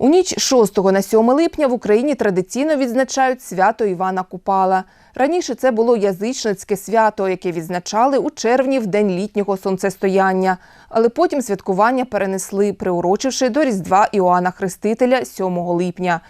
У ніч 6 на 7 липня в Україні традиційно відзначають свято Івана Купала. Раніше це було язичницьке свято, яке відзначали у червні в день літнього сонцестояння. Але потім святкування перенесли, приурочивши до Різдва Іоанна Хрестителя 7 липня.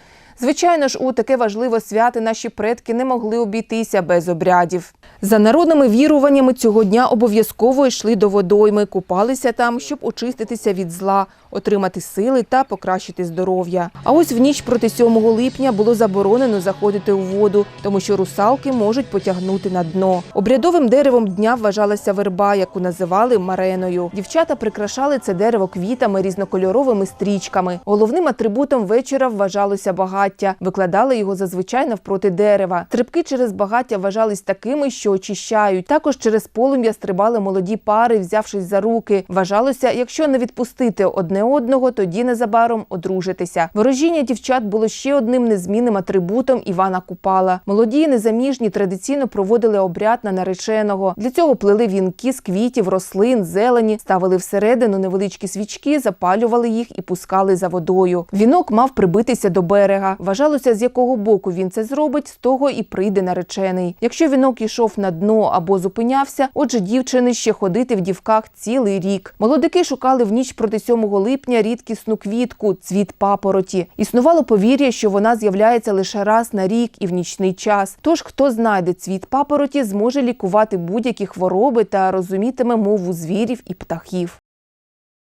Звичайно ж, у таке важливе свято наші предки не могли обійтися без обрядів. За народними віруваннями цього дня обов'язково йшли до водойми, купалися там, щоб очиститися від зла, отримати сили та покращити здоров'я. А ось в ніч проти 7 липня було заборонено заходити у воду, тому що русалки можуть потягнути на дно. Обрядовим деревом дня вважалася верба, яку називали мареною. Дівчата прикрашали це дерево квітами, різнокольоровими стрічками. Головним атрибутом вечора вважалося багаття. Викладали його зазвичай навпроти дерева. Стрибки через багаття вважались такими, що очищають. Також через полум'я стрибали молоді пари, взявшись за руки. Вважалося, якщо не відпустити одне одного, тоді незабаром одружитися. Ворожіння дівчат було ще одним незмінним атрибутом Івана Купала. Молоді незаміжні традиційно проводили обряд на нареченого. Для цього плели вінки з квітів, рослин, зелені, ставили всередину невеличкі свічки, запалювали їх і пускали за водою. Вінок мав прибитися до берега. Вважалося, з якого боку він це зробить, з того і прийде наречений. Якщо вінок ішов на дно або зупинявся, отже, дівчини ще ходити в дівках цілий рік. Молодики шукали в ніч проти 7 липня рідкісну квітку, цвіт папороті. Існувало повір'я, що вона з'являється лише раз на рік і в нічний час. Тож, хто знайде цвіт папороті, зможе лікувати будь-які хвороби та розумітиме мову звірів і птахів.